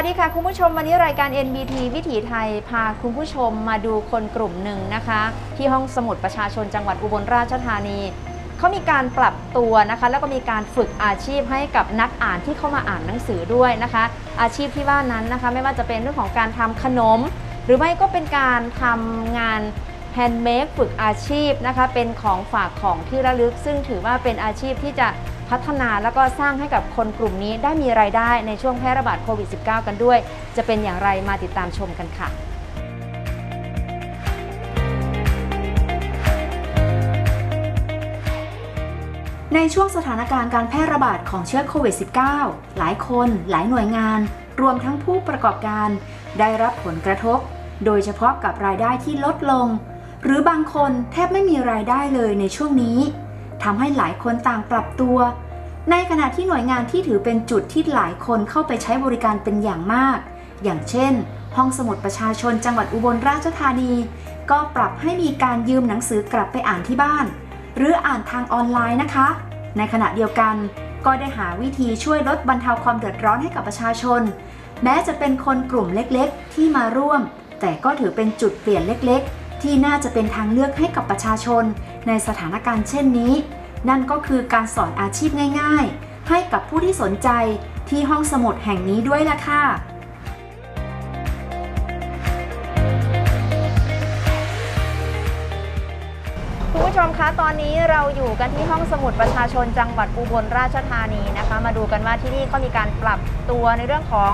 วัสดีค่ะ คุณผู้ชมวันนี้รายการ NBT วิถีไทยพาคุณผู้ชมมาดูคนกลุ่มหนึ่งนะคะ ที่ห้องสมุดประชาชนจังหวัดอุบลราชธานีเขามีการปรับตัวนะคะ แล้วก็มีการฝึกอาชีพให้กับนักอ่านที่เข้ามาอ่านหนังสือด้วยนะคะ อาชีพที่ว่านั้นนะคะ ไม่ว่าจะเป็นเรื่องของการทำขนม หรือไม่ก็เป็นการทำงานแฮนด์เมดฝึกอาชีพนะคะเป็นของฝากของที่ระลึก ซึ่งถือว่าเป็นอาชีพที่จะ พัฒนาแล้วก็สร้างให้กับคนกลุ่มนี้ได้มีรายได้ในช่วงแพร่ระบาดโควิด -19 กันด้วย จะเป็นอย่างไรมาติดตามชมกันค่ะในช่วงสถานการณ์การแพร่ระบาดของเชื้อโควิด -19 หลายคนหลายหน่วยงาน รวมทั้งผู้ประกอบการ ได้รับผลกระทบ โดยเฉพาะกับรายได้ที่ลดลง หรือบางคนแทบไม่มีรายได้เลยในช่วงนี้ ทำให้หลายคนต่างปรับตัว ในขณะที่หน่วยงานที่ถือเป็นจุดที่หลายคนเข้าไปใช้บริการเป็นอย่างมาก อย่างเช่น ห้องสมุดประชาชนจังหวัดอุบลราชธานี ก็ปรับให้มีการยืมหนังสือกลับไปอ่านที่บ้าน หรืออ่านทางออนไลน์นะคะ ในขณะเดียวกัน ก็ได้หาวิธีช่วยลดบรรเทาความเดือดร้อนให้กับประชาชน แม้จะเป็นคนกลุ่มเล็กๆ ที่มาร่วม แต่ก็ถือเป็นจุดเปลี่ยนเล็กๆ ที่น่าจะเป็นทางเลือกให้กับประชาชน ในสถานการณ์เช่นนี้ นั่นก็คือการสอนอาชีพง่าย ๆ ให้กับผู้ที่สนใจที่ห้องสมุดแห่งนี้ด้วยล่ะค่ะคุณผู้ชมคะ ตอนนี้เราอยู่กันที่ห้องสมุดประชาชนจังหวัดอุบลราชธานีนะคะ มาดูกันว่าที่นี่เขามีการปรับตัวในเรื่องของ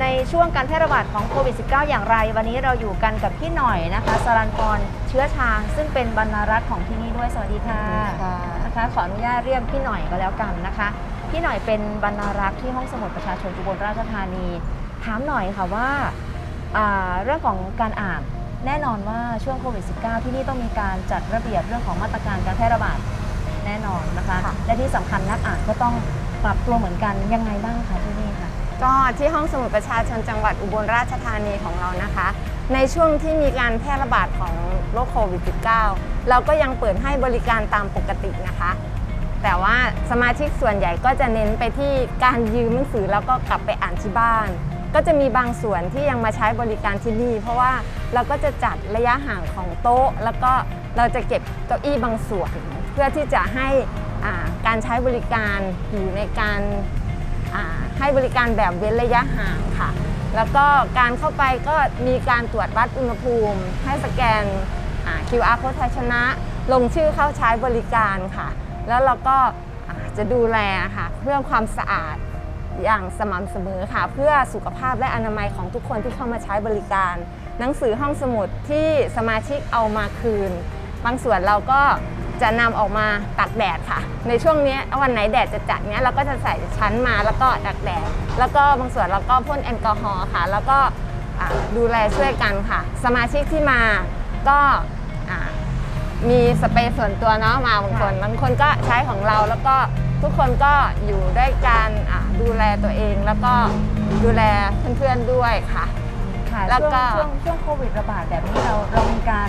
ในช่วงการแพร่ระบาดของโควิด -19 อย่างไร วันนี้เราอยู่กันกับพี่หน่อยนะคะสรันพรเชื้อชาง ซึ่งเป็นบรรณารักษ์ของที่นี่ด้วยสวัสดีค่ะนะคะขออนุญาตเรียกพี่หน่อยก็แล้วกันนะคะ พี่หน่อยเป็นบรรณารักษ์ที่ห้องสมุดประชาชนอุบลราชธานี ถามหน่อยค่ะว่าอ่าเรื่องของการอ่านแน่นอนว่าช่วงโควิด -19 ที่นี่ต้องมีการจัดระเบียบเรื่องของมาตรการการแพร่ระบาดแน่นอนนะคะค่ะและที่สำคัญนักอ่านก็ต้องปรับตัวเหมือนกันยังไงบ้างคะที่นี่ค่ะ ก็ที่ห้องสมุดประชาชนจังหวัดอุบลราชธานีของเรานะคะ ในช่วงที่มีการแพร่ระบาดของโรคโควิด -19 เราก็ยังเปิดให้บริการตามปกตินะคะ แต่ว่าสมาชิกส่วนใหญ่ก็จะเน้นไปที่การยืมหนังสือแล้วก็กลับไปอ่านที่บ้าน ก็จะมีบางส่วนที่ยังมาใช้บริการที่นี่ เพราะว่าเราก็จะจัดระยะห่างของโต๊ะ แล้วก็เราจะเก็บเก้าอี้บางส่วน เพื่อที่จะให้การใช้บริการอยู่ในการ ให้บริการแบบเว้นระยะห่างค่ะ แล้วก็การเข้าไปก็มีการตรวจวัดอุณหภูมิ ให้สแกน QR code ไทยชนะ ลงชื่อเข้าใช้บริการค่ะ แล้วเราก็จะดูแลค่ะเพื่อความสะอาดอย่างสม่ำเสมอค่ะ เพื่อสุขภาพและอนามัยของทุกคนที่เข้ามาใช้บริการ หนังสือห้องสมุดที่สมาชิกเอามาคืน บางส่วนเราก็ จะนำออกมาตากแดดค่ะ ในช่วงนี้วันไหนแดดจะจัดเนี้ยเราก็จะใส่ชั้นมาแล้วก็ตากแดด แล้วก็บางส่วนเราก็พ่นแอลกอฮอล์ค่ะ แล้วก็อ่าดูแลช่วยกันค่ะ สมาชิกที่มาก็อ่ามีสเปซส่วนตัวเนาะมาบางคนบางคนก็ใช้ของเราแล้วก็ทุกคนก็อยู่ด้วยการอ่าดูแลตัวเอง แล้วก็ดูแลเพื่อนๆด้วยค่ะค่ะแล้วก็ช่วงช่วงช่วงโควิดระบาดแบบนี้เราเรามีการ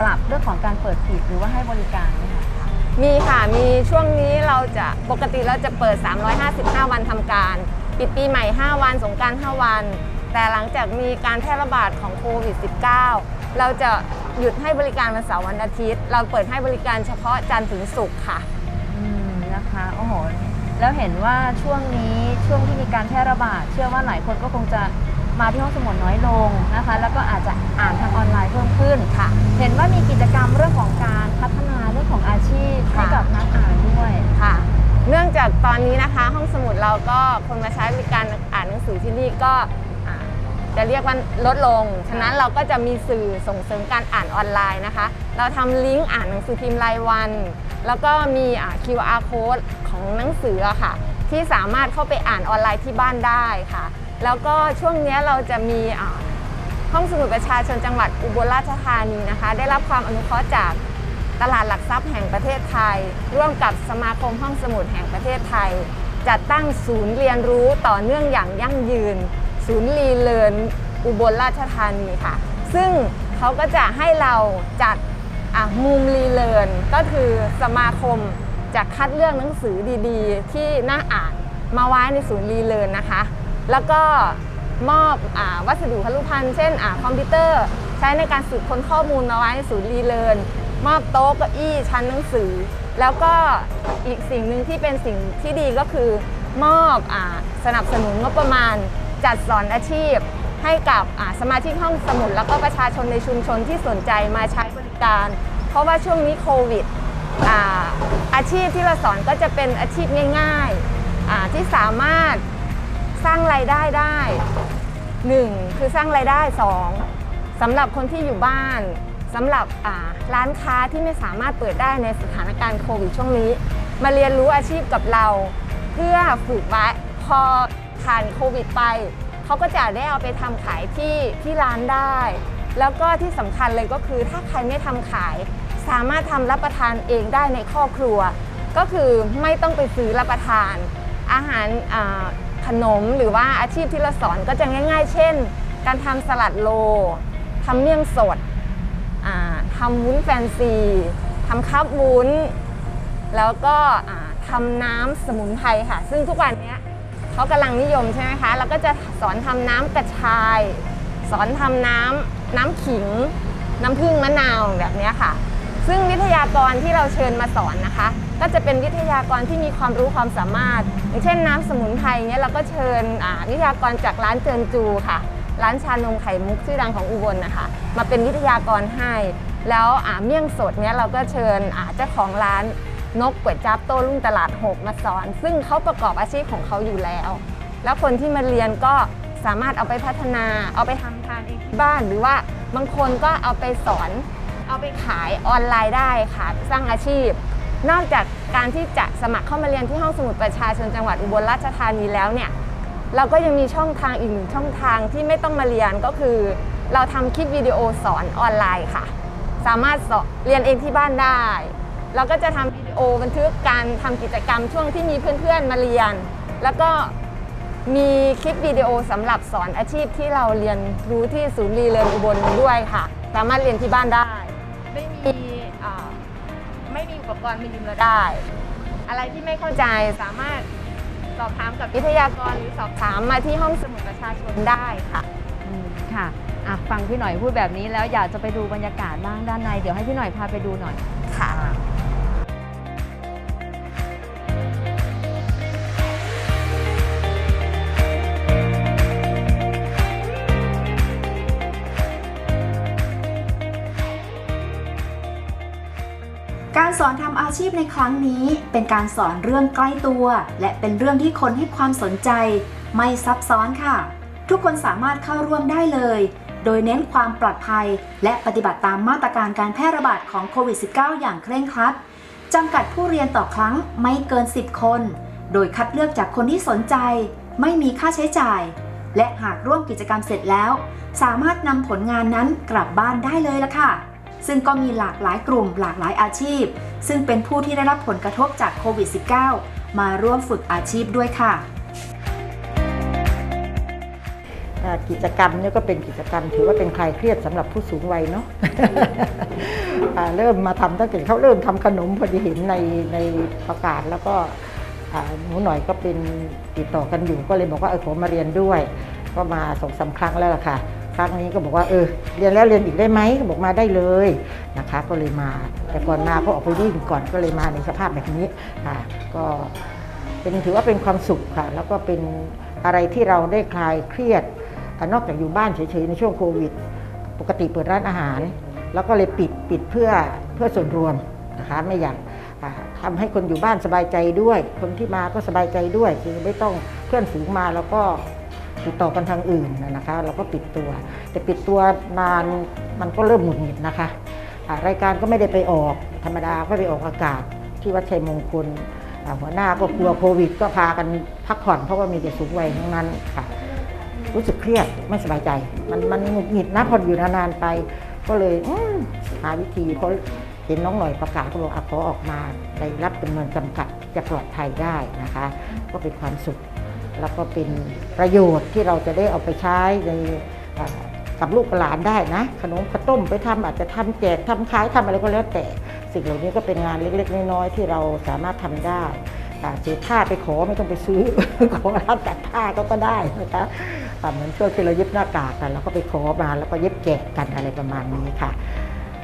ปรับเรื่องของการเปิดปิดหรือว่าให้บริการไหมคะมีค่ะ มีช่วงนี้เราจะปกติเราจะเปิด 355 วันทำการ ปิดปีใหม่ 5 วัน สงกราร 5 วัน แต่หลังจากมีการแพร่ระบาดของโควิด -19 เราจะหยุดให้บริการวันเสาร์วันอาทิตย์ เราเปิดให้บริการเฉพาะจันทร์ถึงศุกร์ค่ะ อืมนะคะ โอ้โห แล้วเห็นว่าช่วงนี้ช่วงที่มีการแพร่ระบาด เชื่อว่าหลายคนก็คงจะ มาที่ห้องสมุดน้อยลงนะคะ แล้วก็อาจจะอ่านทางออนไลน์เพิ่มขึ้นค่ะ เห็นว่ามีกิจกรรมเรื่องของการพัฒนาเรื่องของอาชีพให้ค่ะกับนักอ่านด้วยค่ะ เนื่องจากตอนนี้นะคะ ห้องสมุดเราก็คนมาใช้บริการอ่านหนังสือที่นี่ก็อ่าจะเรียกว่าลดลง ฉะนั้นเราก็จะมีสื่อส่งเสริมการอ่านออนไลน์นะคะ เราทำลิงก์อ่านหนังสือพิมพ์รายวัน แล้วก็มีอ่า QR code ของหนังสืออะค่ะ ที่สามารถเข้าไปอ่านออนไลน์ที่บ้านได้ค่ะ แล้วก็ช่วงนี้เราจะมีห้องสมุดประชาชนจังหวัดอุบลราชธานีนะคะ ได้รับความอนุเคราะห์จากตลาดหลักทรัพย์แห่งประเทศไทย ร่วมกับสมาคมห้องสมุดแห่งประเทศไทย จัดตั้งศูนย์เรียนรู้ต่อเนื่องอย่างยั่งยืน ศูนย์รีเลิร์นอุบลราชธานีค่ะ ซึ่งเขาก็จะให้เราจัดมุมรีเลิร์นก็คือสมาคมจะคัดเลือกหนังสือดีๆ ที่น่าอ่านมาไว้ในศูนย์รีเลิร์นนะคะ แล้วก็มอบอวัสดุพลุภัณฑ์เช่นอคอมพิวเตอร์ ใช้ในการสืบค้นข้อมูลมาไว้ในศูนย์รีเลิร์นมอบโต๊ะเก้าอี้ชั้นหนังสือ แล้วก็อีกสิ่งหนึ่งที่เป็นสิ่งที่ดีก็คือ มอบอสนับสนุนงบประมาณ จัดสอนอาชีพ ให้กับสมาชิกห้องสมุด แล้วก็ประชาชนในชุมชนที่สนใจมาใช้บริการ เพราะว่าช่วงนี้โควิดอาอาชีพที่เราสอนก็จะเป็นอาชีพง่ายๆที่สามารถ สร้างรายได้ได้ 1. คือสร้างรายได้ 2. สำหรับคนที่อยู่บ้านสำหรับร้านค้าที่ไม่สามารถเปิดได้ในสถานการณ์โควิดช่วงนี้ มาเรียนรู้อาชีพกับเรา เพื่อฝึกไว้พอผ่านโควิดไปเขาก็จะได้เอาไปทำขายที่ที่ร้านได้ แล้วก็ที่สำคัญเลยก็คือถ้าใครไม่ทำขาย สามารถทำรับประทานเองได้ในครอบครัว ก็คือไม่ต้องไปซื้อรับประทานอาหารา ขนมหรือว่าอาชีพที่เราสอนก็จะง่าย ๆ เช่น การทำสลัดโลทำเมี่ยงสดทำวุ้นแฟนซีทำคัพวุ้น แล้วก็ทำน้ำสมุนไพรค่ะ ซึ่งทุกวันนี้เขากำลังนิยมใช่ไหมคะเราก็จะสอนทำน้ำกระชาย สอนทำน้ำน้ำขิง น้ำผึ้งมะนาวแบบนี้ค่ะ ซึ่งวิทยากรที่เราเชิญมาสอนนะคะ ก็จะเป็นวิทยากรที่มีความรู้ความสามารถ อย่างเช่นน้ำสมุนไพรเนี้ยเราก็เชิญวิทยากรจากร้านเจินจูค่ะ ร้านชานมไข่มุกชื่อดังของอุบลนะคะ มาเป็นวิทยากรให้ แล้วเมี่ยงสดเนี้ยเราก็เชิญเจ้าของร้านนกก๋วยจับโต้รุ่งตลาดหกมาสอน ซึ่งเขาประกอบอาชีพของเขาอยู่แล้ว แล้วคนที่มาเรียนก็สามารถเอาไปพัฒนา เอาไปทำทานเองที่บ้านหรือว่าบางคนก็เอาไปสอน เอาไปขายออนไลน์ได้ค่ะ สร้างอาชีพ นอกจากการที่จะสมัครเข้ามาเรียนที่ห้องสมุดประชาชนจังหวัดอุบลราชธานีแล้วเนี่ยเราก็ยังมีช่องทางอีกหนึ่งช่องทางที่ไม่ต้องมาเรียนก็คือ เราทำคลิปวิดีโอสอนออนไลน์ค่ะ สามารถเรียนเองที่บ้านได้ เราก็จะทำวิดีโอบันทึกการทำกิจกรรมช่วงที่มีเพื่อนๆมาเรียน แล้วก็มีคลิปวิดีโอสำหรับสอนอาชีพที่เราเรียนรู้ที่ศูนย์รีเรียนอุบลด้วยค่ะ สามารถเรียนที่บ้านได้ ไม่มี ไม่มีอุปกรณ์มียืมเราได้ อะไรที่ไม่เข้าใจสามารถสอบถามกับวิทยากรหรือสอบถามมาที่ห้องสมุดประชาชนได้ค่ะอืมค่ะอะ ฟังพี่หน่อยพูดแบบนี้แล้วอยากจะไปดูบรรยากาศบ้างด้านใน เดี๋ยวให้พี่หน่อยพาไปดูหน่อยค่ะ สอนทำอาชีพในครั้งนี้ เป็นการสอนเรื่องใกล้ตัว และเป็นเรื่องที่คนให้ความสนใจ ไม่ซับซ้อนค่ะ ทุกคนสามารถเข้าร่วมได้เลย โดยเน้นความปลอดภัย และปฏิบัติตามมาตรการการแพร่ระบาดของโควิด -19 อย่างเคร่งครัดจำกัดผู้เรียนต่อครั้งไม่เกิน 10 คน โดยคัดเลือกจากคนที่สนใจ ไม่มีค่าใช้จ่าย และหากร่วมกิจกรรมเสร็จแล้ว สามารถนำผลงานนั้นกลับบ้านได้เลยละค่ะ ซึ่งก็มีหลากหลายกลุ่มหลากหลายอาชีพ ซึ่งเป็นผู้ที่ได้รับผลกระทบจากโควิด -19 มาร่วมฝึกอาชีพด้วยค่ะกิจกรรมเนี่ยก็เป็นกิจกรรม ถือว่าเป็นคลายเครียดสำหรับผู้สูงวัยเนาะเริ่มมาทำตั้งแต่เขาเริ่มทำขนมพอดีเห็นในในประกาศแล้วก็หนูหน่อยก็เป็นติดต่อกันอยู่ก็เลยบอกว่าเออผมมาเรียนด้วย ก็มาสองสามครั้งแล้วล่ะค่ะ ครั้งนี้ก็บอกว่าเออเรียนแล้วเรียนอีกได้ไหมก็บอกมาได้เลยนะคะ ก็เลยมา แต่ก่อนมาก็ออกไปวิ่งก่อนก็เลยมาในสภาพแบบนี้ค่ะก็เป็นถือว่าเป็นความสุขค่ะ แล้วก็เป็นอะไรที่เราได้คลายเครียดนอกจากอยู่บ้านเฉยๆในช่วงโควิด ปกติเปิดร้านอาหาร แล้วก็เลยปิดปิดเพื่อเพื่อส่วนรวมนะคะไม่อยากอ่าทำให้คนอยู่บ้านสบายใจด้วย คนที่มาก็สบายใจด้วยคือไม่ต้องเพื่อนฝูงมาแล้วก็ ติดต่อกันทางอื่นนะคะ เราก็ปิดตัว แต่ปิดตัวนานมันก็เริ่มหงุดหงิดนะคะอ่ารายการก็ไม่ได้ไปออกธรรมดาก็ไปออกอากาศที่วัดชัยมงคลหัวหน้าก็กลัวโควิด ก็พากันพักผ่อนเพราะว่ามีแต่สูงวัยทั้งนั้นค่ะ รู้สึกเครียดไม่สบายใจ มันมันหงุดหงิดนะพออยู่นานๆไป ก็เลยหาวิธีเพราะเห็นน้องหน่อยประกาศก็บอกอขอออกมาได้รับจำนวนจำกัดจะปลอดภัยได้นะคะ ก็เป็นความสุข แล้วก็เป็นประโยชน์ที่เราจะได้เอาไปใช้ในกับลูกหลานได้นะ ขนมข้าวต้มไปทำอาจจะทำแจกทำขายทำอะไรก็แล้วแต่สิ่งเหล่านี้ก็เป็นงานเล็กๆน้อยๆที่เราสามารถทำได้อ่าเศษผ้าไปขอไม่ต้องไปซื้อ ขอร้านตัดผ้าก็ก็ได้นะคะเหมือนช่วงที่เราเย็บหน้ากากกันเราก็ไปขอมาแล้วก็เย็บแจกกันอะไรประมาณนี้ค่ะ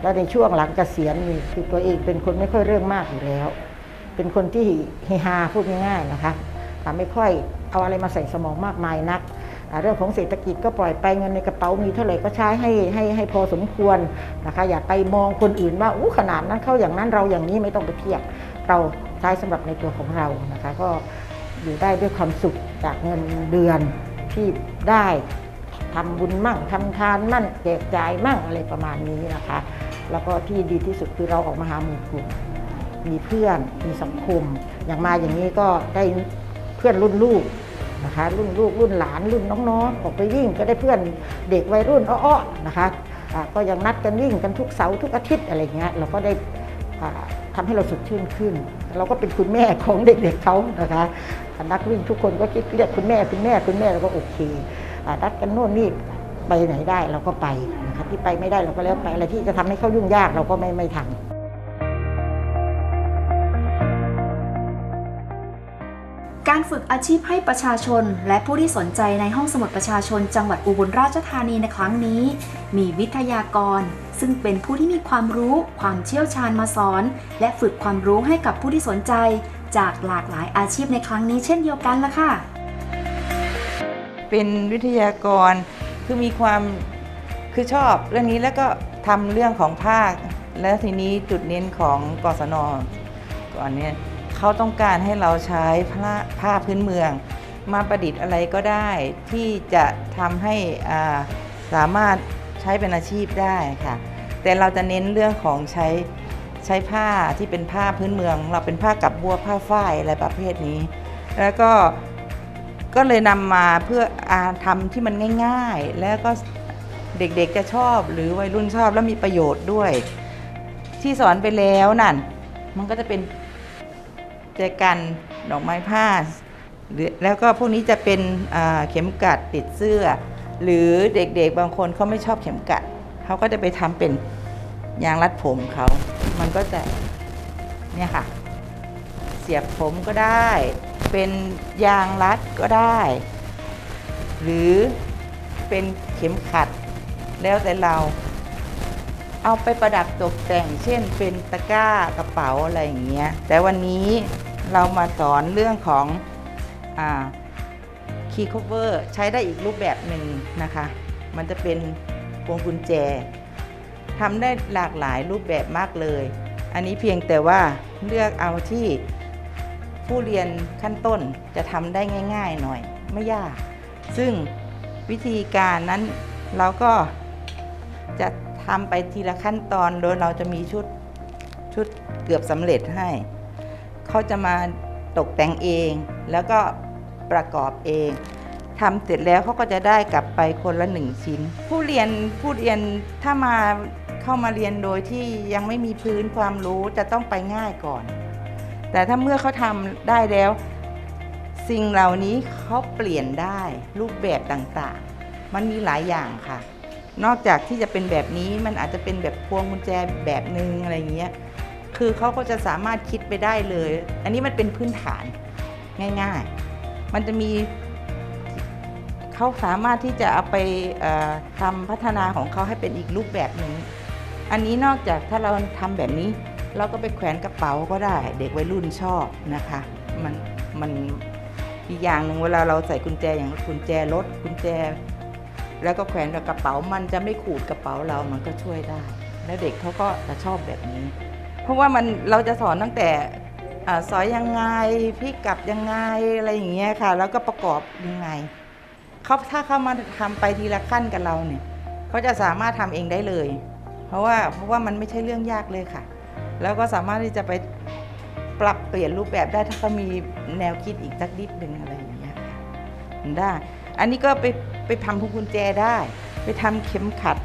แล้วในช่วงหลังเกษียณนี่คือตัวเองเป็นคนไม่ค่อยเรื่องมากอยู่แล้ว เป็นคนที่เฮฮาพูดง่ายๆนะคะอ่ไม่ค่อย เอาอะไรมาใส่สมองมากมายนัก เรื่องของเศรษฐกิจก็ปล่อยไปเงินในกระเป๋ามีเท่าไหร่ก็ใช้ให้ให้ให้พอสมควรนะคะอย่าไปมองคนอื่นว่าอู้ขนาดนั้นเขาอย่างนั้นเราอย่างนี้ไม่ต้องไปเทียบเราใช้สำหรับในตัวของเรานะคะก็อยู่ได้ด้วยความสุขจากเงินเดือนที่ได้ทำบุญมั่งทำทานมั่งแจกจ่ายมั่งอะไรประมาณนี้นะคะ แล้วก็ที่ดีที่สุดคือเราออกมาหาหมู่กลุ่มมีเพื่อนมีสังคม อย่างมาอย่างนี้ก็ได้เพื่อนรุ่นลูก นะคะ รุ่นลูกรุ่นหลานรุ่นน้องๆออกไปวิ่งก็ได้เพื่อนเด็กวัยรุ่นอ้อๆนะคะก็ยังนัดกันวิ่งกันทุกเสาร์ทุกอาทิตย์อะไรเงี้ยเราก็ได้อ่าทำให้เราสดชื่นขึ้น เราก็เป็นคุณแม่ของเด็กๆเขานะคะนักวิ่งทุกคนก็คิดเรียกคุณแม่คุณแม่คุณแม่เราก็โอเคนัดกันโน่นนี่ไปไหนได้เราก็ไปนะคะที่ไปไม่ได้เราก็แล้วไปอะไรที่จะทำให้เขายุ่งยากเราก็ไม่ไม่ทำ การฝึกอาชีพให้ประชาชน และผู้ที่สนใจในห้องสมุดประชาชน จังหวัดอุบลราชธานีในครั้งนี้ มีวิทยากร ซึ่งเป็นผู้ที่มีความรู้ ความเชี่ยวชาญมาสอน และฝึกความรู้ให้กับผู้ที่สนใจ จากหลากหลายอาชีพในครั้งนี้เช่นเดียวกันละค่ะ เป็นวิทยากรคือมีความคือชอบเรื่องนี้แล้วก็ทำเรื่องของภาค แล้วทีนี้จุดเน้นของกศนก่อนเนี่ย เขาต้องการให้เราใช้ผ้าผ้าพื้นเมือง มาประดิษฐ์อะไรก็ได้ที่จะทำให้อ่าสามารถใช้เป็นอาชีพได้ค่ะ แต่เราจะเน้นเรื่องของใช้ใช้ผ้าที่เป็นผ้าพื้นเมือง เราเป็นผ้ากับบัวผ้าฝ้ายอะไรประเภทนี้ แล้วก็ก็เลยนำมาเพื่ออาทำที่มันง่าย ๆ แล้วก็เด็กๆจะชอบหรือวัยรุ่นชอบแล้วมีประโยชน์ด้วย ที่สอนไปแล้วนั่น มันก็จะเป็น แจกันดอกไม้ผ้าแล้วก็พวกนี้จะเป็นเข็มกัดติดเสื้อ หรือเด็กๆบางคนเขาไม่ชอบเข็มกัดเขาก็จะไปทำเป็นยางรัดผมเขา มันก็จะเนี่ยค่ะ เสียบผมก็ได้ เป็นยางรัดก็ได้ หรือเป็นเข็มขัด แล้วแต่เราเอาไปประดับตกแต่ง เช่นเป็นตะกร้ากระเป๋าอะไรอย่างเงี้ย แต่วันนี้ เรามาสอนเรื่องของคีย์คเวอร์ใช้ได้อีกรูปแบบหนึ่งนะคะ มันจะเป็นพวงกุญแจทำได้หลากหลายรูปแบบมากเลย อันนี้เพียงแต่ว่าเลือกเอาที่ผู้เรียนขั้นต้นจะทำได้ง่าย ๆ หน่อยไม่ยาก ซึ่งวิธีการนั้นเราก็จะทำไปทีละขั้นตอนโดยเราจะมีชุดชุดเกือบสำเร็จให้ เขาจะมาตกแต่งเอง แล้วก็ประกอบเองทำเสร็จแล้วเขาก็จะได้กลับไปคนละหนึ่งชิ้น ผู้เรียนผู้เรียนถ้ามาเข้ามาเรียนโดยที่ยังไม่มีพื้นความรู้จะต้องไปง่ายก่อน แต่ถ้าเมื่อเขาทำได้แล้ว สิ่งเหล่านี้เขาเปลี่ยนได้รูปแบบต่างๆ มันมีหลายอย่างค่ะ นอกจากที่จะเป็นแบบนี้มันอาจจะเป็นแบบพวงกุญแจแบบนึงอะไรเงี้ย คือเขาก็จะสามารถคิดไปได้เลย อันนี้มันเป็นพื้นฐานง่าย ๆ มันจะมีเขาสามารถที่จะเอาไปทำพัฒนาของเขาให้เป็นอีกรูปแบบหนึ่งอันนี้นอกจากถ้าเราทำแบบนี้ เราก็ไปแขวนกระเป๋าก็ได้ เด็กวัยรุ่นชอบนะคะ มันมันอีกอย่างหนึ่งเวลาเราใส่กุญแจอย่างกุญแจรถกุญแจ แล้วก็แขวนกับกระเป๋ามันจะไม่ขูดกระเป๋าเรามันก็ช่วยได้ แล้วเด็กเขาก็จะชอบแบบนี้ เพราะว่ามันเราจะสอนตั้งแต่อสอยยังไงพลิกกลับยังไงอะไรอย่างเงี้ยค่ะ แล้วก็ประกอบยังไงเขาถ้าเขามาทำไปทีละขั้นกับเราเนี่ยเขาจะสามารถทำเองได้เลย เพราะว่าเพราะว่ามันไม่ใช่เรื่องยากเลยค่ะ แล้วก็สามารถที่จะไปปรับเปลี่ยนรูปแบบได้ถ้าเขามีแนวคิดอีกสักนิดหนึ่งอะไรอย่างเงี้ยค่ะได้ อันนี้ก็ไปไปทำพวงกุญแจได้ ไปทำเข็มขัด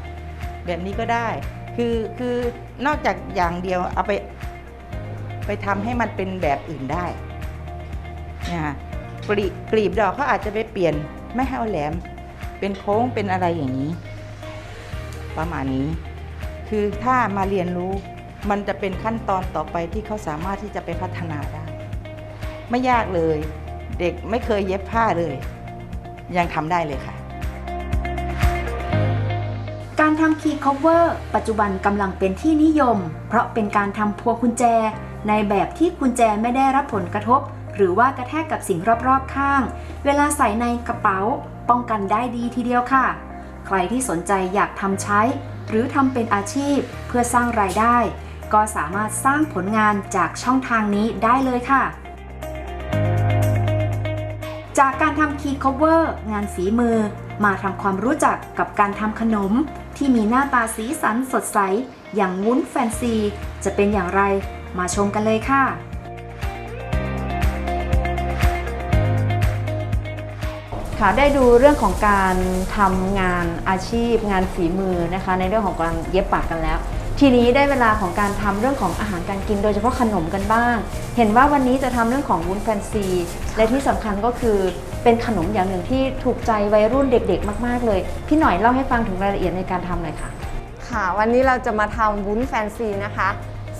แบบนี้ก็ได้ คือคือนอกจากอย่างเดียวเอาไปไปทำให้มันเป็นแบบอื่นได้นะะกลีกลีบดอกเขาอาจจะไปเปลี่ยนไม่ให้เอาแหลม เป็นโค้งเป็นอะไรอย่างนี้ ประมาณนี้ คือถ้ามาเรียนรู้มันจะเป็นขั้นตอนต่อไปที่เขาสามารถที่จะไปพัฒนาได้ ไม่ยากเลย เด็กไม่เคยเย็บผ้าเลย ยังทำได้เลยค่ะ การทำคีย์คอเวอร์ปัจจุบันกำลังเป็นที่นิยม เพราะเป็นการทำพวงกุญแจ ในแบบที่กุญแจไม่ได้รับผลกระทบ หรือว่ากระแทกกับสิ่งรอบๆข้าง เวลาใส่ในกระเป๋า ป้องกันได้ดีทีเดียวค่ะ ใครที่สนใจอยากทำใช้ หรือทำเป็นอาชีพเพื่อสร้างรายได้ ก็สามารถสร้างผลงานจากช่องทางนี้ได้เลยค่ะ จากการทำคีย์คอเวอร์งานฝีมือ มาทำความรู้จักกับการทำขนม ที่มีหน้าตาสีสันสดใส อย่างวุ้นแฟนซี จะเป็นอย่างไรมาชมกันเลยค่ะ ค่ะได้ดูเรื่องของการทำงานอาชีพ งานฝีมือนะคะ ในเรื่องของการเย็บปักกันแล้ว ทีนี้ได้เวลาของการทำเรื่องของอาหารการกิน โดยเฉพาะขนมกันบ้าง เห็นว่าวันนี้จะทำเรื่องของวุ้นแฟนซี และที่สำคัญก็คือเป็นขนมอย่างหนึ่งที่ถูกใจวัยรุ่นเด็ก ๆ มาก ๆ เลย พี่หน่อยเล่าให้ฟังถึงรายละเอียดในการทำหน่อยค่ะ ค่ะ วันนี้เราจะมาทำวุ้นแฟนซีนะคะ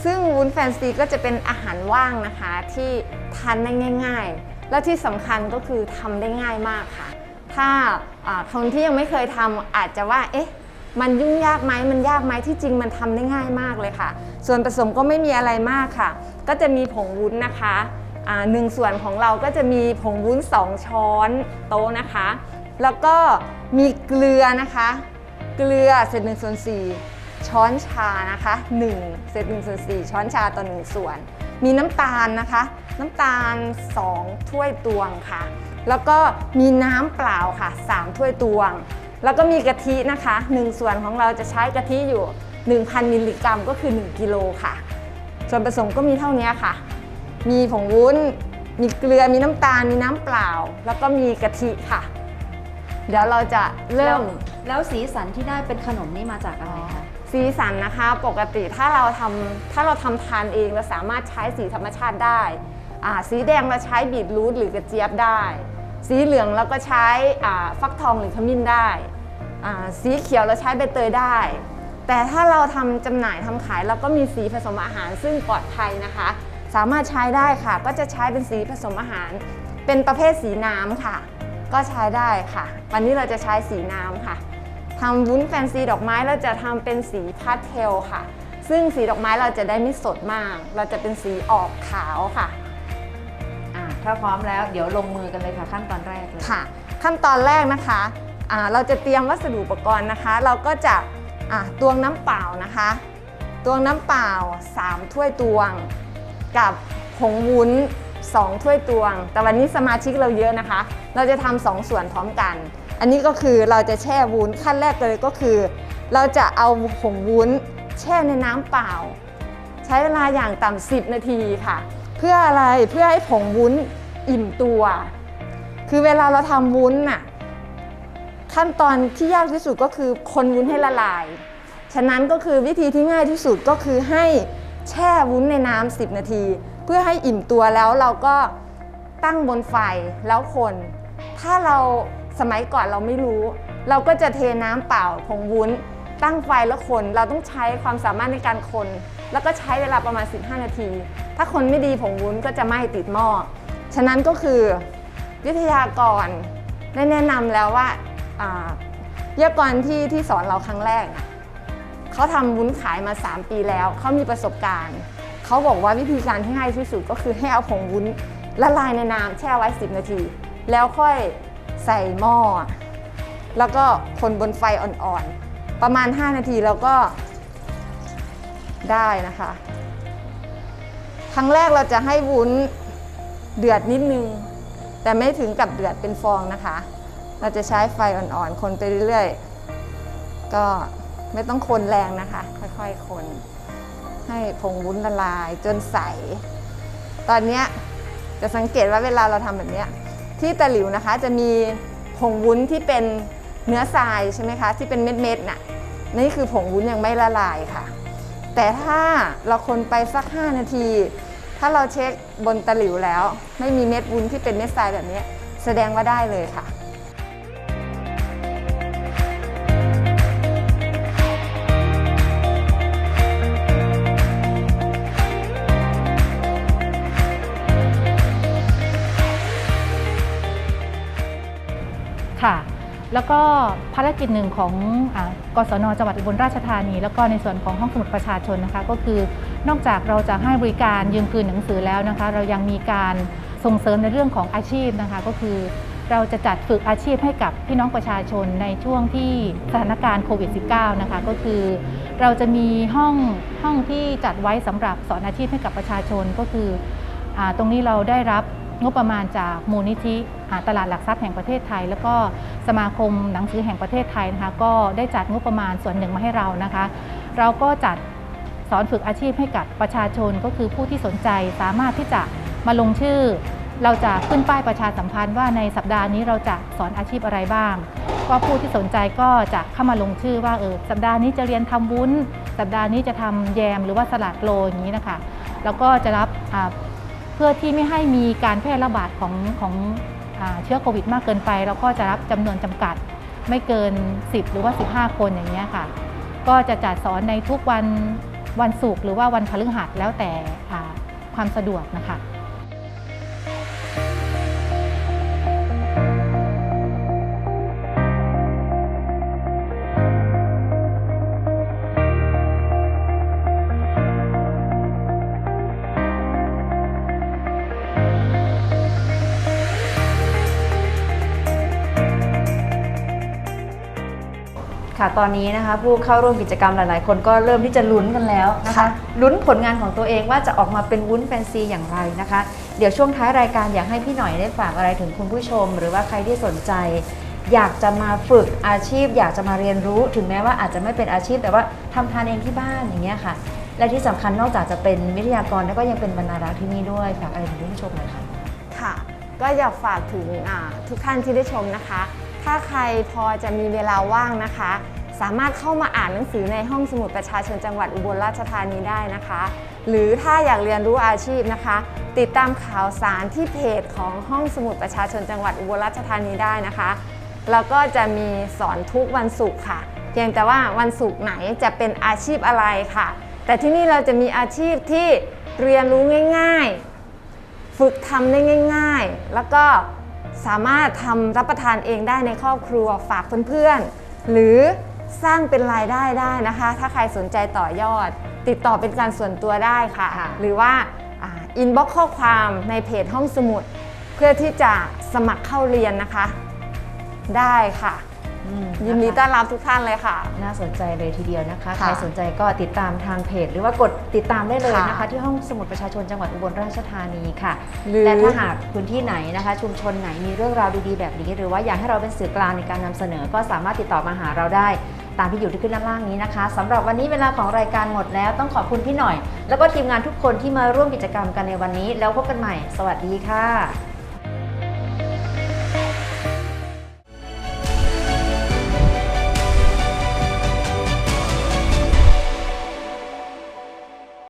ซึ่งวุ้นแฟนซีก็จะเป็นอาหารว่างนะคะ ที่ทานได้ง่าย ๆ และที่สำคัญก็คือทำได้ง่ายมากค่ะ ถ้าอ่าคนที่ยังไม่เคยทำอาจจะว่าเอ๊ะ มันยุ่งยากไหมมันยากไหมที่จริงมันทำได้ง่ายมากเลยค่ะ ส่วนผสมก็ไม่มีอะไรมากค่ะ ก็จะมีผงวุ้นนะคะหนึ่งส่วนของเราก็จะมีผงวุ้น 2 ช้อนโต๊ะนะคะ แล้วก็มีเกลือนะคะ เกลือเศษหนึ่งส่วนสี่ช้อนชานะคะ1เศษหนึ่งส่วนสี่ช้อนชาต่อ1ส่วน มีน้ำตาลนะคะ น้ำตาล 2 ถ้วยตวงค่ะ แล้วก็มีน้ำเปล่าค่ะ 3 ถ้วยตวง แล้วก็มีกะทินะคะ 1 ส่วนของเราจะใช้กะทิอยู่ 1,000 มิลลิกรัมก็คือ 1 กิโลค่ะ ส่วนผสมก็มีเท่านี้ค่ะ มีผงวุ้น มีเกลือมีน้ำตาลมีน้ำเปล่า แล้วก็มีกะทิค่ะ เดี๋ยวเราจะเริ่มแล้วสีสันที่ได้เป็นขนมนี่มาจากอะไรคะสีสันนะคะปกติถ้าเราทำถ้าเราทำทานเองเราสามารถใช้สีธรรมชาติได้อ่าสีแดงเราใช้บีทรูทหรือกระเจี๊ยบได้ สีเหลืองเราก็ใช้ฟักทองหรือขมิ้นได้ สีเขียวเราใช้ใบเตยได้ แต่ถ้าเราทำจำหน่ายทำขายเราก็มีสีผสมอาหารซึ่งปลอดภัยนะคะ สามารถใช้ได้ค่ะ ก็จะใช้เป็นสีผสมอาหาร เป็นประเภทสีน้ำค่ะ ก็ใช้ได้ค่ะ วันนี้เราจะใช้สีน้ำค่ะทำวุ้นแฟนซีดอกไม้เราจะทำเป็นสีพาสเทลค่ะ ซึ่งสีดอกไม้เราจะได้ไม่สดมาก เราจะเป็นสีออกขาวค่ะ ถ้าพร้อมแล้วเดี๋ยวลงมือกันเลยค่ะขั้นตอนแรกเลยค่ะ ขั้นตอนแรกนะคะอ่าเราจะเตรียมวัสดุอุปกรณ์นะคะ เราก็จะอ่าตวงน้ำเปล่านะคะ ตวงน้ำเปล่า 3 ถ้วยตวง กับผงวุ้น 2 ถ้วยตวง แต่วันนี้สมาชิกเราเยอะนะคะ เราจะทำสองส่วนพร้อมกัน อันนี้ก็คือเราจะแช่วุ้นขั้นแรกเลยก็คือ เราจะเอาผงวุ้น แช่ในน้ำเปล่า ใช้เวลาอย่างต่ำ10 นาทีค่ะ เพื่ออะไรเพื่อให้ผงวุ้นอิ่มตัว คือเวลาเราทำวุ้นน่ะขั้นตอนที่ยากที่สุดก็คือคนวุ้นให้ละลาย ฉะนั้นก็คือวิธีที่ง่ายที่สุดก็คือให้แช่วุ้นในน้ำ10 นาที เพื่อให้อิ่มตัวแล้วเราก็ตั้งบนไฟแล้วคน ถ้าเราสมัยก่อนเราไม่รู้ เราก็จะเทน้ำเปล่าผงวุ้น ตั้งไฟแล้วคน เราต้องใช้ความสามารถในการคน แล้วก็ใช้เวลาประมาณ 15 นาที ถ้าคนไม่ดีผงวุ้นก็จะไหม้ติดหม้อ ฉะนั้นก็คือวิทยากรได้แนะนำแล้วว่าวิทยากรที่ที่สอนเราครั้งแรก เขาทำวุ้นขายมา 3 ปีแล้ว เขามีประสบการณ์ เขาบอกว่าวิธีการที่ง่ายที่สุดก็คือให้เอาผงวุ้นละลายในน้ำแช่ไว้ 10 นาที แล้วค่อยใส่หม้อ แล้วก็คนบนไฟอ่อนๆ ประมาณ 5 นาทีแล้วก็ ได้นะคะ ครั้งแรกเราจะให้วุ้นเดือดนิดนึง แต่ไม่ถึงกับเดือดเป็นฟองนะคะ เราจะใช้ไฟอ่อนๆ คนไปเรื่อยๆ ก็ไม่ต้องคนแรงนะคะ ค่อยๆ คน ให้ผงวุ้นละลายจนใส ตอนนี้จะสังเกตว่าเวลาเราทำแบบนี้ที่ตะหลิวนะคะจะมีผงวุ้นที่เป็นเนื้อทรายใช่ไหมคะ ที่เป็นเม็ดๆน่ะนี่คือผงวุ้นยังไม่ละลายค่ะ แต่ถ้าเราคนไปสัก 5 นาที ถ้าเราเช็คบนตะหลิวแล้ว ไม่มีเม็ดวุ้นที่เป็นเม็ดทรายแบบนี้ แสดงว่าได้เลยค่ะค่ะ แล้วก็ภารกิจหนึ่งของอกศนจังหวัดอุบลราชธานี แล้วก็ในส่วนของห้องสมุดประชาชนนะคะ ก็คือนอกจากเราจะให้บริการยืมคืนหนังสือแล้วนะคะ เรายังมีการส่งเสริมในเรื่องของอาชีพนะคะ ก็คือเราจะจัดฝึกอาชีพให้กับพี่น้องประชาชนในช่วงที่สถานการณ์โควิด -19 นะคะ ก็คือเราจะมีห้องห้องที่จัดไว้สำหรับสอนอาชีพให้กับประชาชนก็คืออตรงนี้เราได้รับ งบประมาณจากมูลนิธิอ่าตลาดหลักทรัพย์แห่งประเทศไทย แล้วก็สมาคมหนังสือแห่งประเทศไทยนะคะก็ได้จัดงบประมาณส่วนหนึ่งมาให้เรานะคะ เราก็จัดสอนฝึกอาชีพให้กับประชาชนก็คือผู้ที่สนใจสามารถที่จะมาลงชื่อ เราจะขึ้นป้ายประชาสัมพันธ์ว่าในสัปดาห์นี้เราจะสอนอาชีพอะไรบ้าง ก็ผู้ที่สนใจก็จะเข้ามาลงชื่อว่าเออสัปดาห์นี้จะเรียนทำวุ้น สัปดาห์นี้จะทำแยมหรือว่าสลัดโลอย่างนี้นะคะ แล้วก็จะรับ เพื่อที่ไม่ให้มีการแพร่ระบาดของของอเชื้อโควิดมากเกินไป เราก็จะรับจำนวนจำกัดไม่เกิน 10 หรือว่า 15 คนอย่างเงี้ยค่ะ ก็จะจัดสอนในทุกวันวันศุกร์หรือว่าวันพฤหัสแล้วแต่ความสะดวกนะคะ ตอนนี้นะคะ ผู้เข้าร่วมกิจกรรมหลาย ๆ คนก็เริ่มที่จะลุ้นกันแล้วนะคะค่ะลุ้นผลงานของตัวเองว่าจะออกมาเป็นวุ้นแฟนซีอย่างไรนะคะ เดี๋ยวช่วงท้ายรายการอยากให้พี่หน่อยได้ฝากอะไรถึงคุณผู้ชม หรือว่าใครที่สนใจ อยากจะมาฝึกอาชีพ อยากจะมาเรียนรู้ ถึงแม้ว่าอาจจะไม่เป็นอาชีพ แต่ว่าทำทานเองที่บ้านอย่างเงี้ยค่ะ และที่สำคัญนอกจากจะเป็นวิทยากรแล้วก็ยังเป็นบรรณารักษ์ที่นี่ด้วยฝากอะไรถึงคุณผู้ชมหน่อยค่ะค่ะ ก็อยากฝากถึงอ่าทุกท่านที่ได้ชมนะคะถ้าใครพอจะมีเวลาว่างนะคะ สามารถเข้ามาอ่านหนังสือในห้องสมุดประชาชนจังหวัดอุบลราชธานีได้นะคะ หรือถ้าอยากเรียนรู้อาชีพนะคะ ติดตามข่าวสารที่เพจของห้องสมุดประชาชนจังหวัดอุบลราชธานีได้นะคะแล้วก็จะมีสอนทุกวันศุกร์ค่ะ เพียงแต่ว่าวันศุกร์ไหนจะเป็นอาชีพอะไรค่ะ แต่ที่นี่เราจะมีอาชีพที่เรียนรู้ง่าย ๆ ฝึกทำได้ง่าย ๆ แล้วก็สามารถทำรับประทานเองได้ในครอบครัวฝากเพื่อนๆหรือ สร้างเป็นรายได้ได้นะคะ ถ้าใครสนใจต่อยอด ติดต่อเป็นการส่วนตัวได้ค่ะค่ะ หรือว่าอินบ็อกข้อความในเพจห้องสมุด เพื่อที่จะสมัครเข้าเรียนนะคะ ได้ค่ะอืม ยินดีะคะต้อนรับทุกท่านเลยค่ะ น่าสนใจเลยทีเดียวนะคะค่ะใครสนใจก็ติดตามทางเพจ หรือว่ากดติดตามได้เลยนะคะค่ะที่ห้องสมุดประชาชนจังหวัดอุบลราชธานีค่ะหรือและถ้าหากพื้นที่ไหนนะคะ ชุมชนไหนมีเรื่องราวดีๆแบบนี้ หรือว่าอยากให้เราเป็นสื่อกลางในการนำเสนอ ก็สามารถติดต่อมาหาเราได้ตามที่อยู่ที่ขึ้นด้านล่างนี้นะคะสำหรับวันนี้เวลาของรายการหมดแล้วต้องขอบคุณพี่หน่อย แล้วก็ทีมงานทุกคนที่มาร่วมกิจกรรมกันในวันนี้ แล้วพบกันใหม่ สวัสดีค่ะ